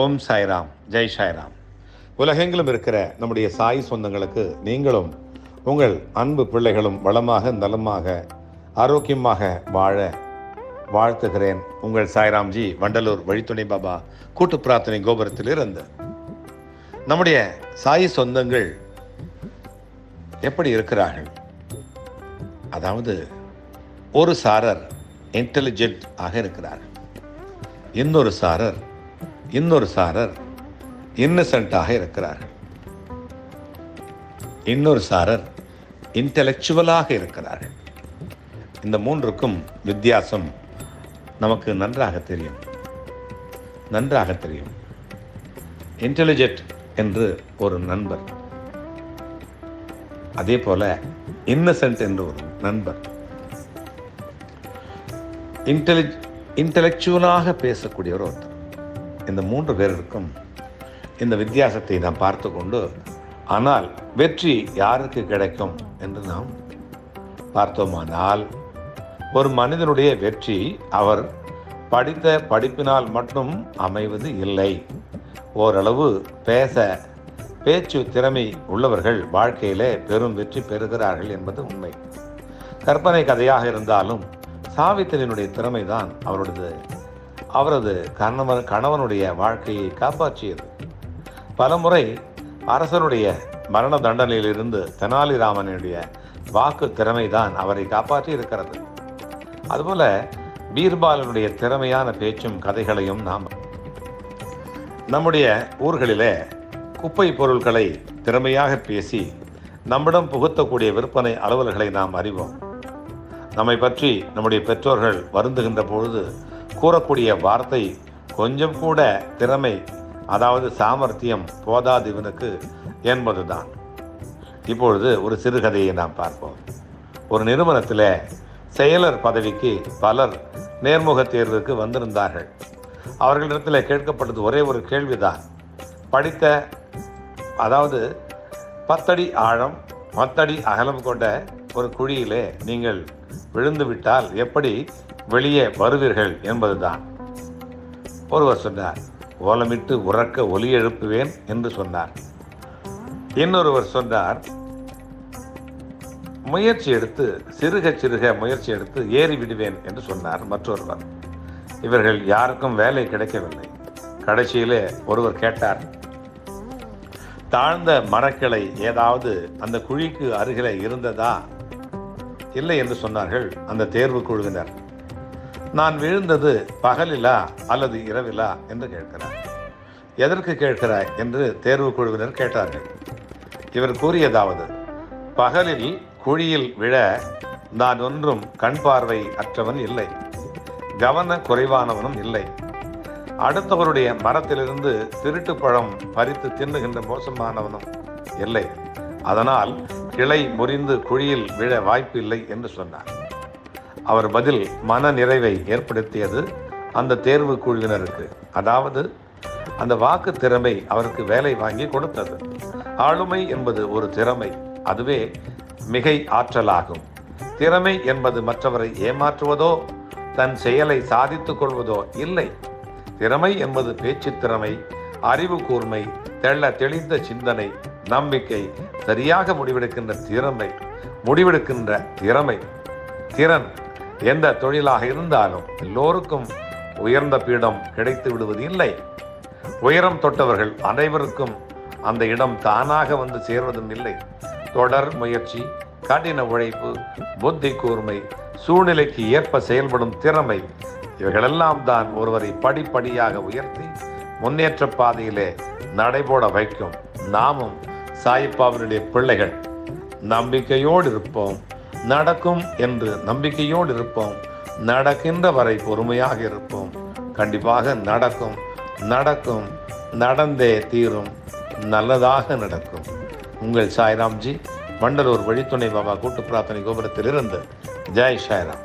ஓம் சாய்ராம். ஜெய் சாய்ராம். உலகெங்கிலும் இருக்கிற நம்முடைய சாய் சொந்தங்களுக்கு நீங்களும் உங்கள் அன்பு பிள்ளைகளும் வளமாக நலமாக ஆரோக்கியமாக வாழ வாழ்த்துகிறேன். உங்கள் சாய்ராம்ஜி வண்டலூர் வழித்துணை பாபா கூட்டு பிரார்த்தனை கோபுரத்திலிருந்து. நம்முடைய சாய் சொந்தங்கள் எப்படி இருக்கிறார்கள்? அதாவது ஒரு சாரர் இன்டெலிஜென்ட் ஆக இருக்கிறார்கள் இன்னொரு சாரர் இன்னொரு சாரர் இன்னசென்ட்டாக இருக்கிறார்கள். இன்னொரு சாரர் இன்டெலெக்சுவலாக இருக்கிறார்கள். இந்த மூன்றுக்கும் வித்தியாசம் நமக்கு நன்றாக தெரியும். நன்றாக தெரியும். இன்டெலிஜென்ட் என்று ஒரு நண்பர். அதே போல இன்னசென்ட் என்று ஒரு நண்பர். இன்டெலி இன்டெலெக்சுவலாக பேசக்கூடியவர் ஒருத்தர். இந்த மூன்று பேருக்கும் இந்த வித்தியாசத்தை நாம் பார்த்து கொண்டு ஆனால் வெற்றி யாருக்கு கிடைக்கும்? என்று நாம் பார்த்தோமானால் ஒரு மனிதனுடைய வெற்றி அவர் படித்த படிப்பினால் மட்டும் அமைவது இல்லை. ஓரளவு பேச பேச்சு திறமை உள்ளவர்கள் வாழ்க்கையிலே பெரும் வெற்றி பெறுகிறார்கள் என்பது உண்மை. கற்பனை கதையாக இருந்தாலும் சாவித்திரியினுடைய திறமைதான் அவருடைய அவரது கணவன் கணவனுடைய வாழ்க்கையை காப்பாற்றியது. பலமுறை அரசனுடைய மரண தண்டனையிலிருந்து தெனாலிராமனுடைய வாக்கு திறமைதான் அவரை காப்பாற்றி இருக்கிறது அதுபோல பீர்பாலனுடைய திறமையான பேச்சும் கதைகளையும் நாம் நம்முடைய ஊர்களிலே குப்பை பொருட்களை திறமையாக பேசி நம்மிடம் புகுத்தக்கூடிய விற்பனை அலுவல்களை நாம் அறிவோம். நம்மை பற்றி நம்முடைய பெற்றோர்கள் வருந்துகின்ற பொழுது கூறக்கூடிய வார்த்தை கொஞ்சம் கூட திறமை அதாவது சாமர்த்தியம் போதாது இவனுக்கு என்பதுதான். இப்பொழுது ஒரு சிறுகதையை நாம் பார்ப்போம். ஒரு நிறுவனத்தில் செயலர் பதவிக்கு பலர் நேர்முக தேர்வுக்கு வந்திருந்தார்கள். அவர்களிடத்தில் கேட்கப்பட்டது ஒரே ஒரு கேள்விதான். படித்த அதாவது பத்தடி ஆழம் பத்தடி அகலம் கொண்ட ஒரு குழியிலே நீங்கள் விழுந்துவிட்டால் எப்படி வெளியே வருவீர்கள் என்பதுதான். ஒருவர் சொன்னார் ஓலமிட்டு உறக்க ஒலி எழுப்புவேன் என்று சொன்னார். இன்னொருவர் சொன்னார் முயற்சி எடுத்து சிறுக சிறுக முயற்சி எடுத்து ஏறி விடுவேன் என்று சொன்னார் மற்றொருவர். இவர்கள் யாருக்கும் வேலை கிடைக்கவில்லை. கடைசியிலே ஒருவர் கேட்டார் தாழ்ந்த மரக்கிளை ஏதாவது அந்த குழிக்கு அருகில இருந்ததா? இல்லை என்று சொன்னார்கள் அந்த தேர்வு குழுவினர். நான் விழுந்தது பகலிலா அல்லது இரவிலா என்று கேட்கிறார். எதற்கு கேட்கிறாய் என்று தேர்வு குழுவினர் கேட்டார்கள். இவர் கூறியதாவது பகலில் குழியில் விழ நான் ஒன்றும் கண் பார்வை அற்றவன் இல்லை கவன குறைவானவனும் இல்லை. அடுத்தவருடைய மரத்திலிருந்து திருட்டு பழம் பறித்து தின்னுகின்ற மோசமானவனும் இல்லை. அதனால் கிளை முறிந்து குழியில் விழ வாய்ப்பு இல்லை என்று சொன்னார். அவர் பதில் மன நிறைவை ஏற்படுத்தியது அந்த தேர்வு குழுவினருக்கு. அதாவது அந்த வாக்கு திறமை அவருக்கு வேலை வாங்கி கொடுத்தது. ஆளுமை என்பது ஒரு திறமை அதுவே மிகை ஆற்றலாகும். திறமை என்பது மற்றவரை ஏமாற்றுவதோ தன் செயலை சாதித்துக் கொள்வதோ இல்லை. திறமை என்பது பேச்சு திறமை அறிவு கூர்மை தெள்ள தெளிந்த சிந்தனை நம்பிக்கை சரியாக முடிவெடுக்கின்ற திறமை முடிவெடுக்கின்ற திறமை. திறன் எந்த தொழிலாக இருந்தாலும் எல்லோருக்கும் உயர்ந்த பீடம் கிடைத்து விடுவது இல்லை. உயரம் தொட்டவர்கள் அனைவருக்கும் அந்த இடம் தானாக வந்து சேர்வதும் இல்லை. தொடர் முயற்சி கடின உழைப்பு புத்தி கூர்மை சூழ்நிலைக்கு ஏற்ப செயல்படும் திறமை இவைகளெல்லாம் தான் ஒருவரை படிப்படியாக உயர்த்தி முன்னேற்ற பாதையிலே நடைபோட வைக்கும். நாமும் சாயிப்பாவினுடைய பிள்ளைகள். நம்பிக்கையோடு இருப்போம். நடக்கும் என்று நம்பிக்கையோடு இருப்போம். நடக்கின்ற வரை பொறுமையாக இருப்போம். கண்டிப்பாக நடக்கும் நடக்கும் நடந்தே தீரும் நல்லதாக நடக்கும். உங்கள் சாய்ராம்ஜி வண்டலூர் வழித்துணை பாபா கூட்டு பிரார்த்தனை கோபுரத்தில் இருந்து ஜெய் சாய்ராம்.